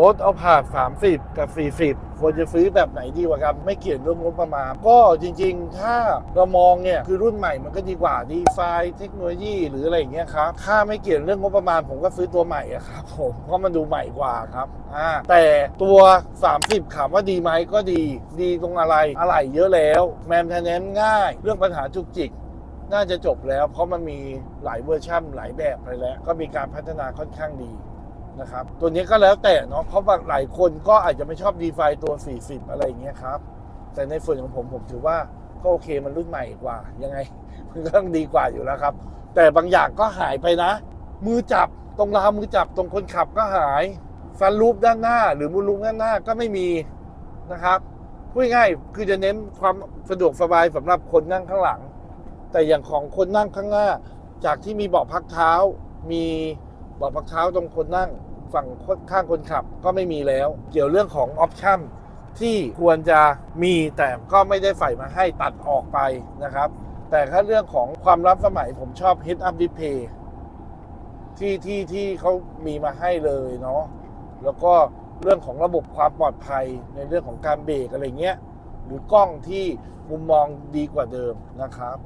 รถเอาผ่าน30 กับ 40 ควรจะซื้อแบบไหนดีกว่ากันไม่เกี่ยวเรื่องงบประมาณ ก็จริงๆ ถ้าเรามองเนี่ย คือรุ่นใหม่มันก็ดีกว่าดีไฟเทคโนโลยีหรืออะไรอย่างเงี้ยครับ ถ้าไม่เกี่ยวเรื่องงบประมาณ ผมก็ซื้อตัวใหม่อะครับผมเพราะมันดูใหม่กว่าครับอ่าแต่ตัว 30ถามว่าดีไหมก็ดี ดีตรงอะไรอะไรเยอะแล้ว แมนเทนแนนง่าย เรื่องปัญหาจุกจิกน่าจะจบแล้ว เพราะมันมีหลายเวอร์ชันหลายแบบไปแล้ว ก็มีการพัฒนาค่อนข้างดี นะครับ ตัวนี้ก็แล้วแต่เนาะเพราะว่าหลายคนก็อาจจะไม่ชอบดีไฟตัว 40 อะไรอย่างเงี้ยครับ แต่ในส่วนของผมผมถือว่าก็โอเคมันรุ่นใหม่กว่า ยังไงมันก็ต้องดีกว่าอยู่แล้วครับ แต่บางอย่างก็หายไปนะ มือจับตรงราวมือจับตรงคนขับก็หายฟันรูปด้านหน้า หรือมูลลุมด้านหน้าก็ไม่มีนะครับพูดง่ายๆคือจะเน้นความสะดวกสบายสำหรับคนนั่งข้างหลัง แต่อย่างของคนนั่งข้างหน้า จากที่มีเบาะพักเท้ามี บาะพักเท้าตรงคนนั่งฝั่งข้างคนขับก็ไม่มีแล้ว เกี่ยวเรื่องของออปชั่นที่ควรจะมีแต่ก็ไม่ได้ใส่มาให้ตัดออกไปนะครับ แต่ถ้าเรื่องของความล้ำสมัยผมชอบ Head Up Display ที่ที่ที่เขามีมาให้เลยเนาะแล้วก็เรื่องของระบบความปลอดภัยในเรื่องของการเบรกอะไรเงี้ย หรือกล้องที่มุมมองดีกว่าเดิมนะครับ